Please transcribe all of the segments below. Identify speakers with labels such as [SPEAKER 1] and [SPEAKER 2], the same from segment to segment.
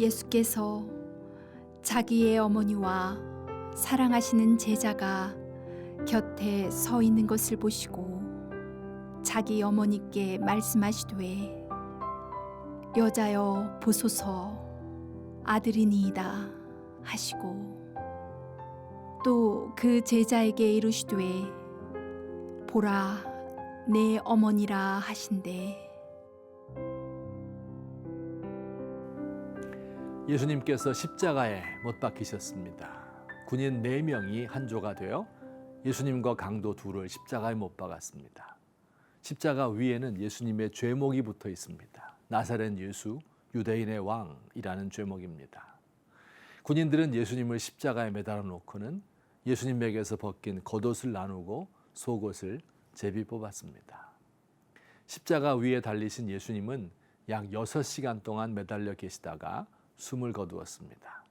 [SPEAKER 1] 예수께서 자기의 어머니와 사랑하시는 제자가 곁에 서 있는 것을 보시고 자기 어머니께 말씀하시되 여자여 보소서 아들이니이다 하시고 또 그 제자에게 이르시되 보라 내 어머니라 하신대
[SPEAKER 2] 예수님께서 십자가에 못 박히셨습니다. 군인 네명이 한 조가 되어 예수님과 강도 둘을 십자가에 못 박았습니다. 십자가 위에는 예수님의 죄목이 붙어 있습니다. 나사렛 예수, 유대인의 왕이라는 죄목입니다. 군인들은 예수님을 십자가에 매달아 놓고는 예수님에게서 벗긴 겉옷을 나누고 속옷을 제비 뽑았습니다. 십자가 위에 달리신 예수님은 약 6시간 동안 매달려 계시다가 숨을 거두었습니다.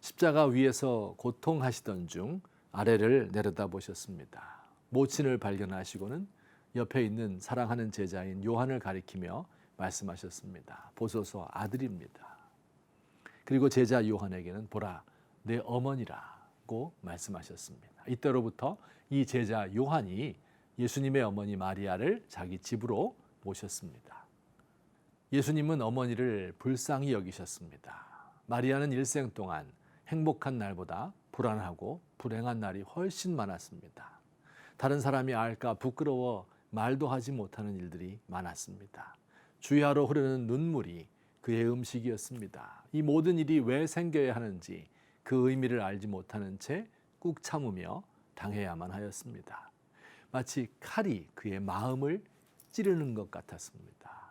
[SPEAKER 2] 십자가 위에서 고통하시던 중 아래를 내려다 보셨습니다. 모친을 발견하시고는 옆에 있는 사랑하는 제자인 요한을 가리키며 말씀하셨습니다. 보소서 아들입니다. 그리고 제자 요한에게는 보라 내 어머니라고 말씀하셨습니다. 이때로부터 이 제자 요한이 예수님의 어머니 마리아를 자기 집으로 모셨습니다. 예수님은 어머니를 불쌍히 여기셨습니다. 마리아는 일생 동안 행복한 날보다 불안하고 불행한 날이 훨씬 많았습니다. 다른 사람이 알까 부끄러워 말도 하지 못하는 일들이 많았습니다. 주야로 흐르는 눈물이 그의 음식이었습니다. 이 모든 일이 왜 생겨야 하는지 그 의미를 알지 못하는 채 꾹 참으며 당해야만 하였습니다. 마치 칼이 그의 마음을 찌르는 것 같았습니다.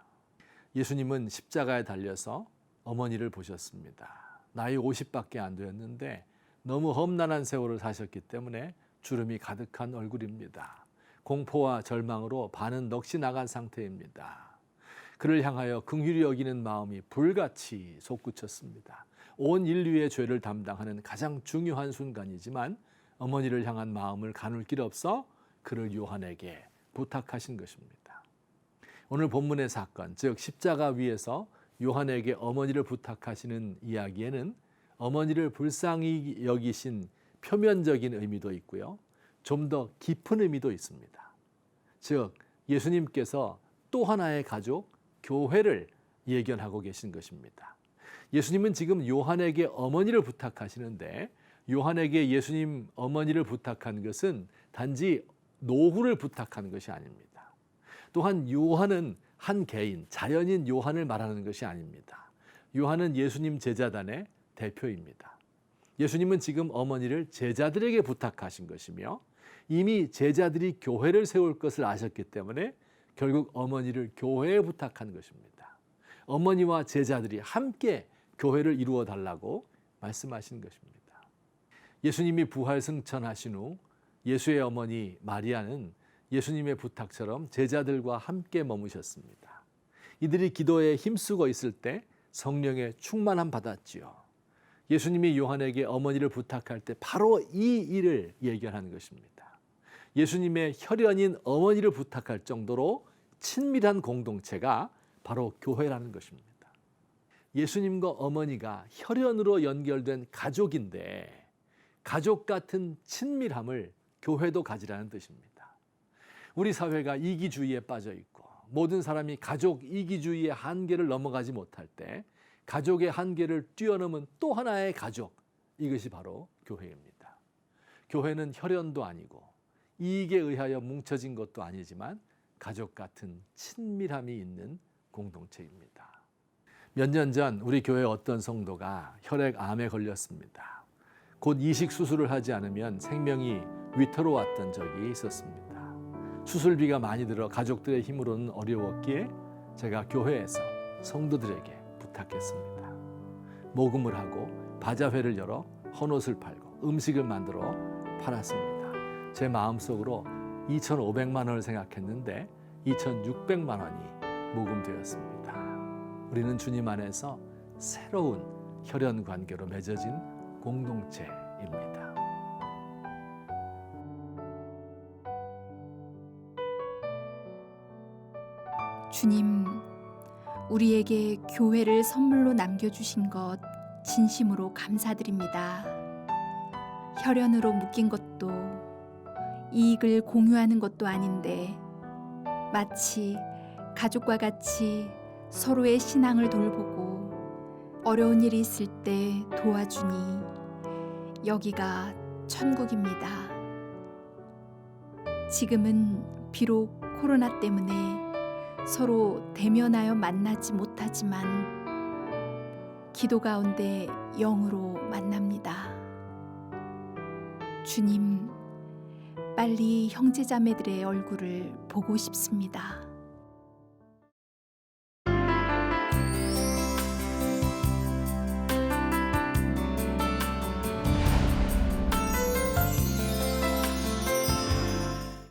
[SPEAKER 2] 예수님은 십자가에 달려서 어머니를 보셨습니다. 나이 50밖에 안 되었는데 너무 험난한 세월을 사셨기 때문에 주름이 가득한 얼굴입니다. 공포와 절망으로 반은 넋이 나간 상태입니다. 그를 향하여 긍휼히 여기는 마음이 불같이 솟구쳤습니다. 온 인류의 죄를 담당하는 가장 중요한 순간이지만 어머니를 향한 마음을 가눌 길 없어 그를 요한에게 부탁하신 것입니다. 오늘 본문의 사건, 즉 십자가 위에서 요한에게 어머니를 부탁하시는 이야기에는 어머니를 불쌍히 여기신 표면적인 의미도 있고요. 좀 더 깊은 의미도 있습니다. 즉, 예수님께서 또 하나의 가족, 교회를 예견하고 계신 것입니다. 예수님은 지금 요한에게 어머니를 부탁하시는데 요한에게 예수님 어머니를 부탁한 것은 단지 노후를 부탁한 것이 아닙니다. 또한 요한은 한 개인, 자연인 요한을 말하는 것이 아닙니다. 요한은 예수님 제자단의 대표입니다. 예수님은 지금 어머니를 제자들에게 부탁하신 것이며 이미 제자들이 교회를 세울 것을 아셨기 때문에 결국 어머니를 교회에 부탁한 것입니다. 어머니와 제자들이 함께 교회를 이루어 달라고 말씀하신 것입니다. 예수님이 부활 승천하신 후 예수의 어머니 마리아는 예수님의 부탁처럼 제자들과 함께 머무셨습니다. 이들이 기도에 힘쓰고 있을 때 성령의 충만함 받았지요. 예수님이 요한에게 어머니를 부탁할 때 바로 이 일을 예견한 것입니다. 예수님의 혈연인 어머니를 부탁할 정도로 친밀한 공동체가 바로 교회라는 것입니다. 예수님과 어머니가 혈연으로 연결된 가족인데 가족 같은 친밀함을 교회도 가지라는 뜻입니다. 우리 사회가 이기주의에 빠져 있고 모든 사람이 가족 이기주의의 한계를 넘어가지 못할 때 가족의 한계를 뛰어넘은 또 하나의 가족 이것이 바로 교회입니다. 교회는 혈연도 아니고 이익에 의하여 뭉쳐진 것도 아니지만 가족 같은 친밀함이 있는 공동체입니다. 몇 년 전 우리 교회 어떤 성도가 혈액암에 걸렸습니다. 곧 이식 수술을 하지 않으면 생명이 위태로웠던 적이 있었습니다. 수술비가 많이 들어 가족들의 힘으로는 어려웠기에 제가 교회에서 성도들에게 부탁했습니다. 모금을 하고 바자회를 열어 헌옷을 팔고 음식을 만들어 팔았습니다. 제 마음속으로 2,500만 원을 생각했는데 2,600만 원이 모금되었습니다. 우리는 주님 안에서 새로운 혈연 관계로 맺어진 공동체입니다.
[SPEAKER 1] 주님, 우리에게 교회를 선물로 남겨주신 것 진심으로 감사드립니다. 혈연으로 묶인 것도 이익을 공유하는 것도 아닌데 마치 가족과 같이 서로의 신앙을 돌보고 어려운 일이 있을 때 도와주니 여기가 천국입니다. 지금은 비록 코로나 때문에 서로 대면하여 만나지 못하지만 기도 가운데 영으로 만납니다. 주님, 빨리 형제자매들의 얼굴을 보고 싶습니다.